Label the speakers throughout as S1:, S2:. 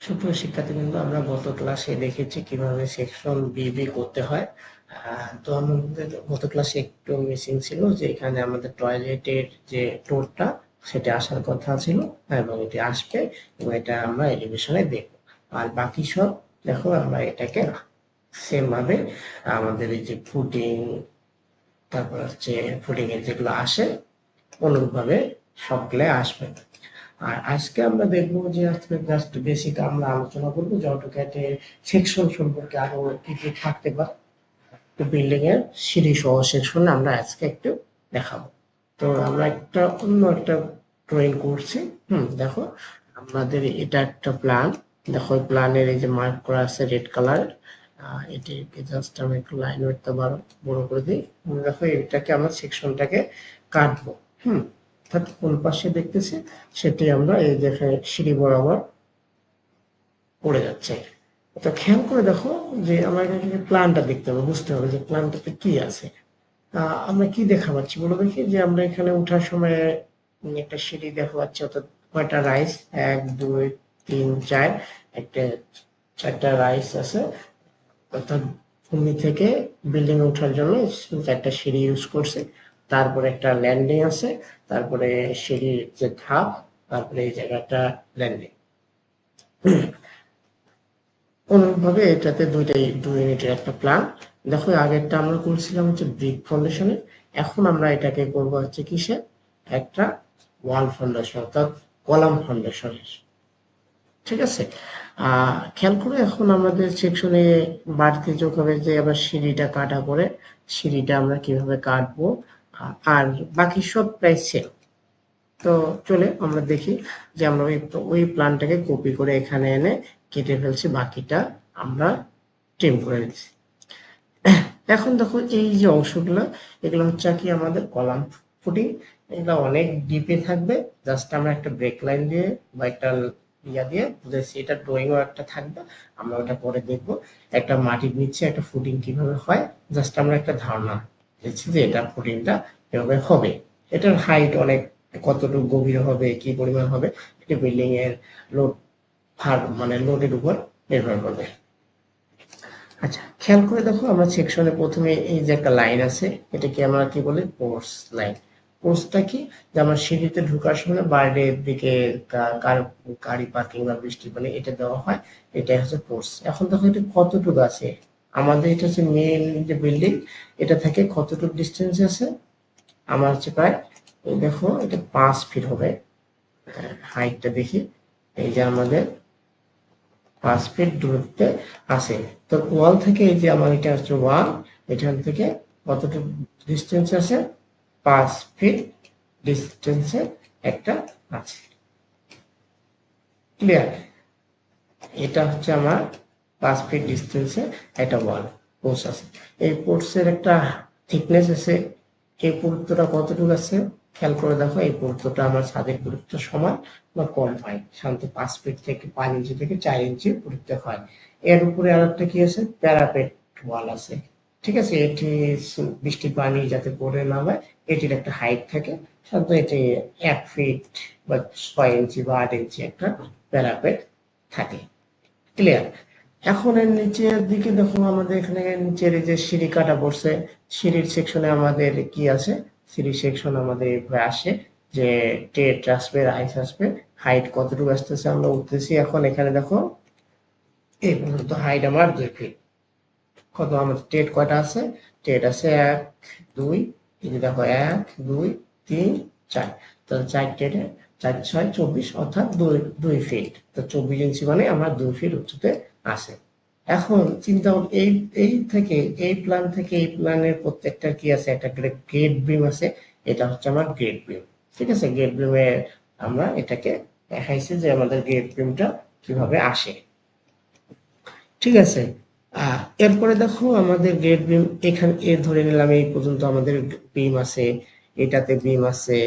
S1: সুপ্রিয় শিক্ষার্থীবৃন্দ, আমরা গত ক্লাসে দেখেছি কীভাবে সেকশন বিবি করতে হয়। তো আমাদের গত ক্লাসে একটু মিসিং ছিল যে এখানে আমাদের টয়লেটের যে টোরটা সেটা আসার কথা ছিল এবং এটি আসবে এবং এটা আমরা এলিভেশনে দেখব। আর বাকি সব, দেখো আমরা এটাকে সেম ভাবে আমাদের এই যে ফুটিং তারপর হচ্ছে ফুটিং এর যেগুলো আসে, অনুরূপভাবে সবগুলো আসবে। আর আজকে আমরা দেখব যে আজকে জাস্ট বেসিক আমরা আলোচনা করব যে অটোক্যাটে সেকশন সম্পর্কে আরও কি কি থাকতে পারে। বিল্ডিং এর সিঁড়ি সহ সেকশন আমরা আজকে একটু দেখাবো। তো আমরা একটা অন্য একটা ড্রয়িং করছি। হুম, দেখো, আমাদের এটা একটা প্ল্যান দেখো প্ল্যানের এই যে মার্ক করা আছে রেড কালার এটিকে জাস্ট আমি একটু লাইন করতে পারো বড় করে দিই। দেখো, এটাকে আমরা সেকশনটাকে কাটবো। হুম অর্থাৎ কোন পাশে দেখতেছি, সেটি আমরা এই দেখে সিঁড়ি বরাবর পড়ে যাচ্ছে। তো খেয়াল করে দেখো যে আমাকে প্ল্যানটা দেখতে হবে, বুঝতে হবে যে প্ল্যানটাতে কি আছে। আমরা কি দেখা পাচ্ছি? বলে দেখি যে আমরা এখানে ওঠার সময় একটা সিঁড়ি দেখা পাচ্ছি, অর্থাৎ কয়টা রাইস এক, দুই, তিন, চার, একটা চারটা রাইস আছে। অর্থাৎ ভূমি থেকে বিল্ডিং ওঠার জন্য একটা সিঁড়ি ইউজ করছে। তারপরে একটা ল্যান্ডিং আছে, তারপরে সিঁড়ির যে ধাপ তারপরে এই জায়গাটা ল্যান্ডিং অনুরূপভাবে এটাতে দুইটাই, দুই ইউনিটের একটা প্ল্যান দেখো, আগেরটা আমরা করছিলাম হচ্ছে ব্রিক ফাউন্ডেশনে এখন আমরা এটাকে করব হচ্ছে কিসে? একটা ওয়াল ফাউন্ডেশন অর্থাৎ কলাম ফাউন্ডেশনের ঠিক আছে? খেয়াল করে এখন আমাদের সেকশনে বাড়তি যোগ হবে যে আবার সিঁড়িটা কাটা করে, সিঁড়িটা আমরা কীভাবে কাটবো আর বাকি সব প্রায় সেম তো চলে আমরা দেখি যে আমরা ওই ওই প্ল্যানটাকে কপি করে এখানে এনে কেটে ফেলছি, বাকিটা আমরা ট্রিম করে দিচ্ছি। এখন দেখো এই যে অংশগুলো, এগুলো হচ্ছে কি আমাদের কলাম ফুটিং এগুলো অনেক ডিপে থাকবে। জাস্ট আমরা একটা ব্রেক লাইন দিয়ে বা একটা ইয়া দিয়ে বুঝেছি এটা ড্রয়িংও একটা থাকবে। আমরা ওটা পরে দেখব। একটা মাটির নিচে একটা ফুটিং কীভাবে হয়। জাস্ট আমরা একটা ধারণা দিচ্ছি যে এটা ফুটিংটা এভাবে হবে? এটার হাইট অনেক, কতটুকু গভীর হবে, কি পরিমাণ হবে, এটা বিল্ডিং এর লোড ভার মানে লোডের উপর নির্ভর করবে। আচ্ছা খেয়াল করে দেখো, আমরা সেকশনে প্রথমে এই যে একটা লাইন আছে, এটাকে আমরা কি বলি? পোর্স লাইন পোর্সটা কি? যে আমার সিঁড়িতে ঢোকার সময় বাইরের দিকে গাড়ি- পার্কিং বা বৃষ্টি পানি এটা দেওয়া হয়, এটাই হচ্ছে পোর্স এখন দেখো এটা কতটুকু আছে? আমাদের এটা হচ্ছে মেন যে বিল্ডিং এটা থেকে কতটুকু ডিস্টেন্স আছে? আমার হচ্ছে প্রায়, এই দেখো, এটা পাঁচ ফিট হবে। হাইটটা দেখি, এই যে আমাদের পাঁচ ফিট দূরত্বে আছে। তো ওয়াল থেকে এই যে আমার এটা হচ্ছে ওয়াল এখান থেকে কতটুকু ডিস্টেন্স আছে? পাঁচ ফিট ডিস্টেন্সে একটা আছে। ক্লিয়ার এটা হচ্ছে আমার পাঁচ ফিট ডিস্টেন্সে একটা ওয়াল পোর্স আছে। এই পোর্সের একটা থিকনেস আছে। এই পুরুত্বটা কতটুকু আছে? খেয়াল করে দেখো, এই পুরুত্বটা আমার ছাদের পুরুত্ব সমান বা কম হয়। সাধারণত পাঁচ ফিট থেকে পাঁচ ইঞ্চি থেকে চার ইঞ্চি পুরুত্ব হয়। এর উপরে আর একটা কি আছে? প্যারাপেট ওয়াল আছে। ঠিক আছে? এটি বৃষ্টি পানি যাতে পড়ে না হয়, এটির একটা হাইট থাকে। সাধারণত এটি এক ফিট বা ছয় ইঞ্চি বা আট ইঞ্চি একটা প্যারাপেট থাকে। ক্লিয়ার এখন এর নিচের দিকে দেখো আমাদের এখানে নিচের যে সিঁড়ি কাটা পড়ছে, সিঁড়ির সেকশনে আমাদের কি আছে? সিঁড়ি সেকশন আমাদের এভাবে আসে যে টেট আসবে, রাইস আসবে হাইট কতটুকু আসতেছে আমরা উঠতেছি। এখন এখানে দেখো, এই পর্যন্ত হাইট আমার দুই ফিট কত আমাদের টেট কয়টা আছে? টেট আছে এক, দুই, এই দেখো এক, দুই, তিন, চার। তো চার টেটে, চার, ছয়, চব্বিশ, অর্থাৎ দুই দুই ফিট তো চব্বিশ ইঞ্চি মানে আমার দুই ফিট উচ্চতে আছে এখন চিন্তা এই এই থেকে, এই প্ল্যান থেকে, এই প্ল্যানের প্রত্যেকটা কি আছে? একটা গ্রেড বিম আছে, এটা হচ্ছে আমার গ্রেড বিম ঠিক আছে? গ্রেড বিমে আমরা এটাকে দেখাইছি যে আমাদের গ্রেড বিমটা কীভাবে আসে। ঠিক আছে? এরপরে দেখো আমাদের গ্রেড বিম এখানে, এ ধরে নিলাম এই পর্যন্ত আমাদের বিম আছে, এটাতে বিম আছে,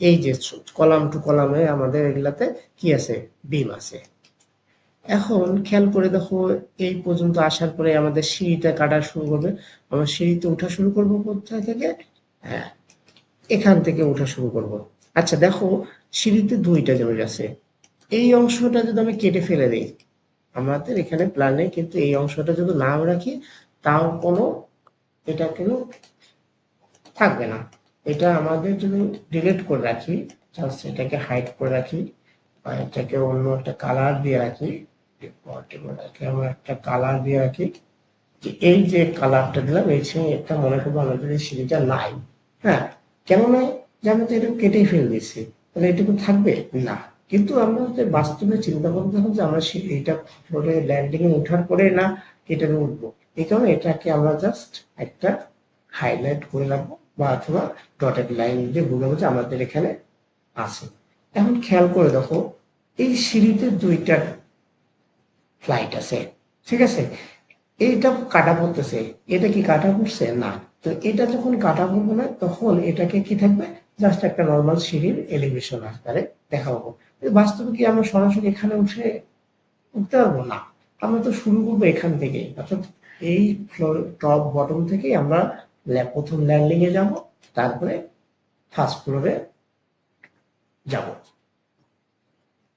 S1: এই যে কলাম টু কলামে আমাদের এগুলাতে কি আছে? বিম আছে। এখন খেয়াল করে দেখো, এই পর্যন্ত আসার পরে আমাদের সিঁড়িটা কাটা শুরু করবে। আমরা সিঁড়িতে উঠা শুরু করব কোথায় থেকে? হ্যাঁ এখান থেকে উঠা শুরু করব। আচ্ছা দেখো, সিঁড়িতে দুইটা জমি আছে। এই অংশটা যদি আমি কেটে ফেলে দিই, আমাদের এখানে প্ল্যানে কিন্তু এই অংশটা যদি নাও রাখি, তাও কোনো এটা কিন্তু থাকবে না। এটা আমাদের যদি ডিলিট করে রাখি জাস্ট এটাকে হাইড করে রাখি এটাকে অন্য একটা কালার দিয়ে রাখি এটাকে আমরা একটা কালার দিয়ে রাখি যে এই যে কালারটা দিলাম, এই সময় এটা মনে করব আমাদের এই সিঁড়িটা নাই। হ্যাঁ কেন নাই যে আমি তো এটা কেটে ফেলে দিচ্ছি তাহলে এটুকু থাকবে? না। কিন্তু আমরা যে বাস্তবে চিন্তা করতে হবে যে আমরা এইটা ফ্লোরে ল্যান্ডিং এ পরে না কেটে উঠবো। এই কারণে এটাকে আমরা জাস্ট একটা হাইলাইট করে রাখব বা অথবা ডটেড লাইন দিয়ে বুঝাবো যে আমাদের এখানে আছে। এখন খেয়াল করে দেখো, এই সিঁড়িতে দুইটা ফ্লাইট আছে। ঠিক আছে? এইটা কাটা পড়তেছে। এটা কি কাটা পড়ছে? না। তো এটা যখন কাটা পড়বে না, তখন এটাকে কি থাকবে? জাস্ট একটা নর্মাল সিঁড়ির এলিভেশন আকারে দেখা পাবো বাস্তবে কি আমরা সরাসরি এখানে উঠে উঠতে পারব? না। আমরা তো শুরু করব এখান থেকে। অর্থাৎ এই ফ্লোর টপ বটম থেকে আমরা প্রথম ল্যান্ডিং এ যাব, তারপরে ফার্স্ট ফ্লোরে যাব।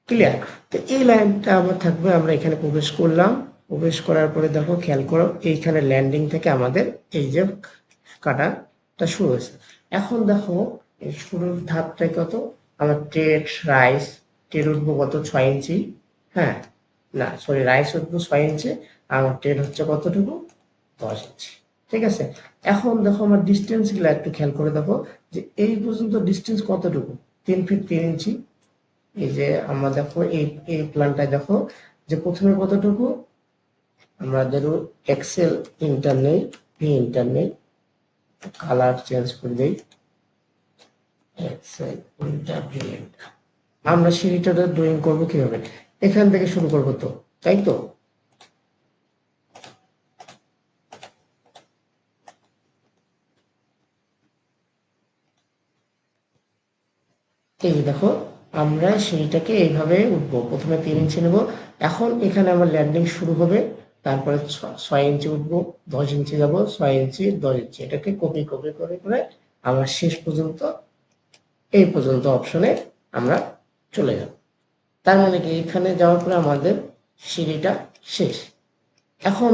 S1: ক্লিয়ার তো এই লাইনটা আমার থাকবে, আমরা এখানে প্রবেশ করলাম। প্রবেশ করার পরে দেখো, খেয়াল করো, এইখানে ল্যান্ডিং থেকে আমাদের এই যে কাটাটা শুরু হয়েছে। এখন দেখো শুরুর ধাপটা কত? আমার টেট রাইস টের উঠবো কত? ছয় ইঞ্চি। হ্যাঁ না সরি রাইস উঠবো ছয় ইঞ্চি, আর আমার টের হচ্ছে কতটুকু? দশ ইঞ্চি। ঠিক আছে? এখন দেখো, আমার ডিস্টেন্সগুলো একটু খেয়াল করে দেখো, যে এই পর্যন্ত ডিস্টেন্স কতটুকু? তিন ফিট তিন ইঞ্চি। এই যে আমরা দেখো, এই এই প্ল্যানটায় দেখো যে প্রথমে কতটুকু? আমরা ধরো এক্সেল ইন্টার নেই ভি কালার চেঞ্জ করে দেই। এক্সেল ইন্টার ভি ইন্টার আমরা সিঁড়িটা ড্রয়িং করব কীভাবে? এখান থেকে শুরু করব তো, তাই তো? এই দেখো আমরা সেইটাকে এইভাবে উঠবো। প্রথমে তিন ইঞ্চি নেব। এখন এখানে আমার ল্যান্ডিং শুরু হবে। তারপরে ছয় ইঞ্চি উঠবো, দশ ইঞ্চি যাব, ছয় ইঞ্চি, দশ ইঞ্চি। এটাকে কপি কপি করে করে আমরা শেষ পর্যন্ত, এই পর্যন্ত অপশনে আমরা চলে যাব। তার মানে কি? এখানে যাওয়ার পরে আমাদের সিঁড়িটা শেষ। এখন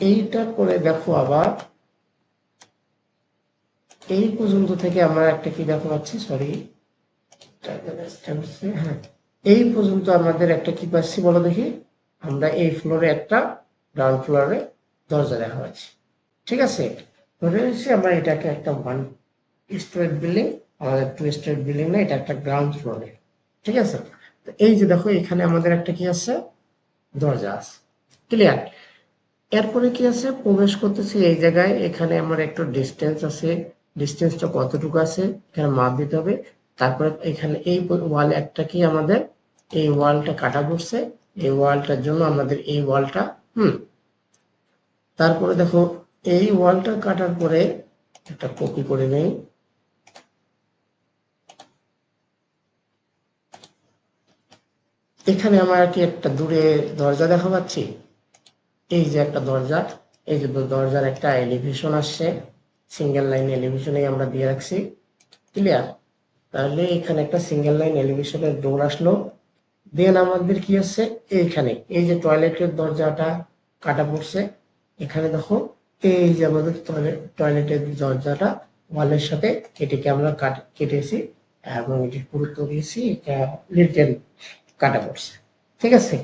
S1: এইটা করে দেখো আবার। এই পর্যন্ত থেকে আমরা একটা কি দেখো পাচ্ছি? সরি হ্যাঁ এই পর্যন্ত আমাদের একটা কি পাচ্ছি বলো দেখি? আমরা এই ফ্লোরে একটা গ্রাউন্ড ফ্লোরে দরজা দেখা পাচ্ছি। ঠিক আছে? ধরে নিচ্ছি আমরা এটাকে একটা ওয়ান স্টোরেজ বিল্ডিং আমাদের টু স্টোরেজ বিল্ডিং না, এটা একটা গ্রাউন্ড ফ্লোরে ঠিক আছে? তো এই যে দেখো, এখানে আমাদের একটা কি আছে? দরজা আছে। ক্লিয়ার এরপরে কি আছে? প্রবেশ করতেছি এই জায়গায়। এখানে আমার একটু ডিস্টেন্স আছে। ডিস্টেন্সটা কতটুকু আছে? এখানে মাপ দিতে হবে। তারপরে এখানে এই ওয়াল একটা কি আমাদের? এই ওয়ালটা কাটা পড়ছে। এই ওয়ালটার জন্য আমাদের এই ওয়ালটা হুম। তারপরে দেখো, এই ওয়ালটা কাটার পরে একটা কপি করে নেই। এখানে আমার কি একটা দূরে দরজা দেখা পাচ্ছি? এই যে একটা দরজা, এই যে দরজার একটা এলিভেশন আসছে। সিঙ্গেল লাইন এলিভেশনে আমরা দিয়ে রাখছি। ক্লিয়ার তাহলে এখানে একটা সিঙ্গেল লাইন এলিভেশনের ডোর আসলো। দেন আমাদের কি আছে? এইখানে। এই যে টয়লেটের দরজাটা কাটা পড়ছে। এখানে দেখো, এই যে আমাদের টয়লেটের দরজাটা ওয়ালের সাথে এটিকে আমরা কাট, কেটেছি এবং এটি গুরুত্ব দিয়েছি, এটা লিটেল কাটা পড়ছে। ঠিক আছে?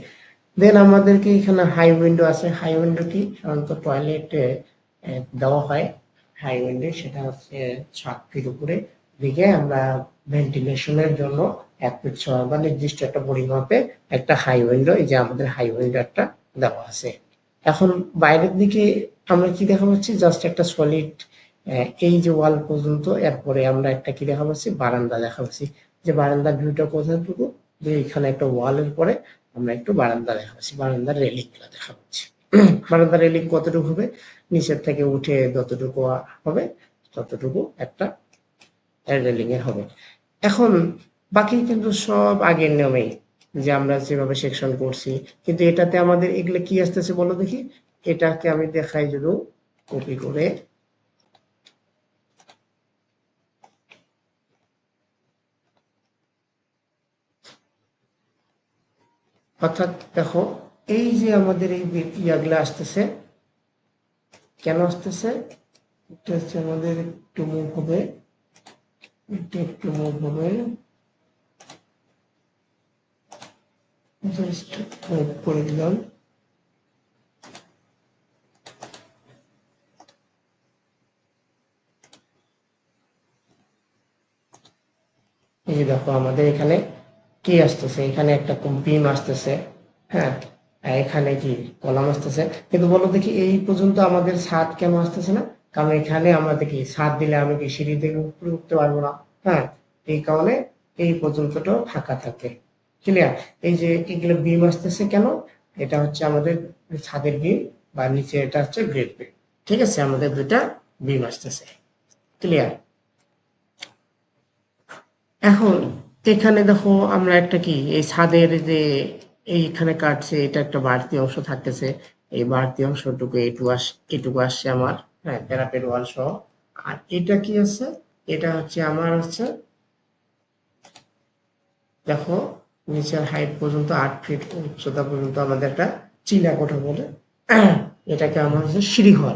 S1: দেন আমাদেরকে এখানে হাই উইন্ডো আছে? হাই উইন্ডো কি? সাধারণত টয়লেটে দেওয়া হয়। হাই উইন্ডো সেটা হচ্ছে ফিট উপরে। দিকে আমরা ভেন্টিলেশনের জন্য এক ফিট ছয় বা নির্দিষ্ট একটা পরিমাপে একটা হাই উইন্ডো এই যে আমাদের হাই একটা দেওয়া আছে। এখন বাইরের দিকে আমরা কি দেখা পাচ্ছি জাস্ট একটা সলিড এই যে ওয়াল পর্যন্ত, এরপরে আমরা একটা কি দেখা পাচ্ছি বারান্দা দেখা পাচ্ছি যে বারান্দার ভিউটা কোথাটুকু যে এখানে একটা ওয়ালের পরে আমরা একটু বারান্দা দেখা পাচ্ছি বারান্দার রেলিংগুলো দেখা পাচ্ছি বারান্দার রেলিং কতটুকু হবে? নিচের থেকে উঠে যতটুকু হবে, ততটুকু একটা রেলিং এর হবে। এখন বাকি কিন্তু সব আগের নিয়মেই যে আমরা যেভাবে সেকশন করছি। কিন্তু এটাতে আমাদের এগুলো কি আসতেছে বলো দেখি? এটাকে আমি দেখাই যদি কপি করে। অর্থাৎ দেখো, এই যে আমাদের এই ইয়াগুলো আসতেছে, কেন আসতেছে? এটা হচ্ছে আমাদের একটু মুভ হবে। এটা একটু মুভ হবে জাস্ট করে দিলাম। এই যে দেখো আমাদের এখানে কি আসতেছে? এখানে একটা বিম আসতেছে হ্যাঁ? এখানে কি কলাম আসতেছে? কিন্তু বলো দেখি এই পর্যন্ত আমাদের ছাদ কেন আসতেছে না? কারণ এখানে দেখি ছাদ দিলে আমি কি সিঁড়ি থেকে উপরে উঠতে পারব না? হ্যাঁ এই কারণে এই পর্যন্তটাও ফাঁকা থাকে। ক্লিয়ার এই যে এগুলো বিম আসতেছে কেন? এটা হচ্ছে আমাদের ছাদের বিম বা নিচে এটা হচ্ছে গ্রেড বিম ঠিক আছে, আমাদের দুইটা বিম আসতেছে। ক্লিয়ার এখন এখানে দেখো আমরা একটা কি, এই ছাদের যে এইখানে কাটছে, এটা একটা বাড়তি অংশ থাকতেছে। এই বাড়তি অংশটুকু এটুকু আস, এটুকু আসছে আমার। হ্যাঁ প্যারাপেট ওয়াল সহ। আর এটা কি আছে? এটা হচ্ছে আমার হচ্ছে, দেখো, নিচের হাইট পর্যন্ত আট ফিট উচ্চতা পর্যন্ত আমাদের একটা চিলা কোঠা বলে। এটাকে আমার হচ্ছে সিঁড়িঘর।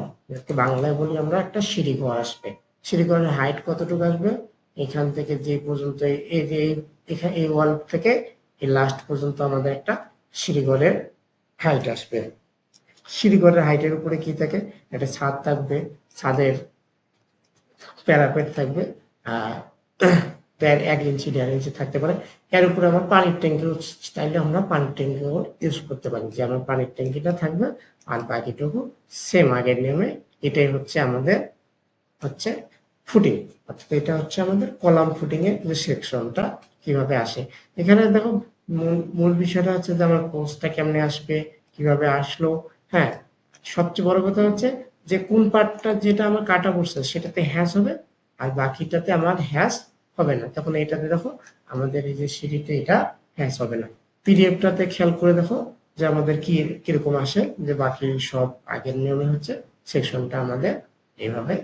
S1: বাংলায় বলি আমরা একটা সিঁড়িঘর আসবে। সিঁড়িঘরের হাইট কতটুকু আসবে? এখান থেকে যে পর্যন্ত এই- যে এখানে এই ওয়াল থেকে এই লাস্ট পর্যন্ত আমাদের একটা সিঁড়িঘরের হাইট আসবে। সিঁড়িঘরের হাইটের উপরে কি থাকে? একটা ছাদ থাকবে, ছাদের প্যারাপেট থাকবে, আর এক ইঞ্চি, দেড় ইঞ্চি থাকতে পারে। এর উপরে আমার পানির ট্যাঙ্কি চাইলে আমরা পানির ট্যাঙ্কি ইউজ করতে পারি। যে আমার পানির ট্যাঙ্কিটা থাকবে, আর বাকিটুকু সেম আগের নিয়মে। এটাই হচ্ছে আমাদের হচ্ছে ফুটিং অর্থাৎ এটা হচ্ছে আমাদের কলাম ফুটিং এর যে সেকশনটা কীভাবে আসে। এখানে দেখো মূল বিষয়টা হচ্ছে যে আমার কোর্সটা কেমনে আসবে, কীভাবে আসলো হ্যাঁ সবচেয়ে বড় কথা হচ্ছে যে কোন পার্টটা যেটা আমার কাটা পড়ছে সেটাতে হ্যাশ হবে আর বাকিটাতে আমার হ্যাশ হবে না। তখন এটাতে দেখো আমাদের এই যে সিঁড়িতে এটা হ্যাশ হবে না। পিডিএফটাতে খেয়াল করে দেখো যে আমাদের কি, কীরকম আসে, যে বাকি সব আগের নিয়মে হচ্ছে সেকশনটা আমাদের এইভাবে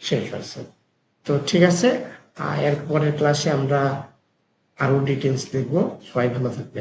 S1: শেষ হয়েছে। তো ঠিক আছে এর পরের ক্লাসে আমরা আরও ডিটেলস দেখব। সবাই ভালো থাকবে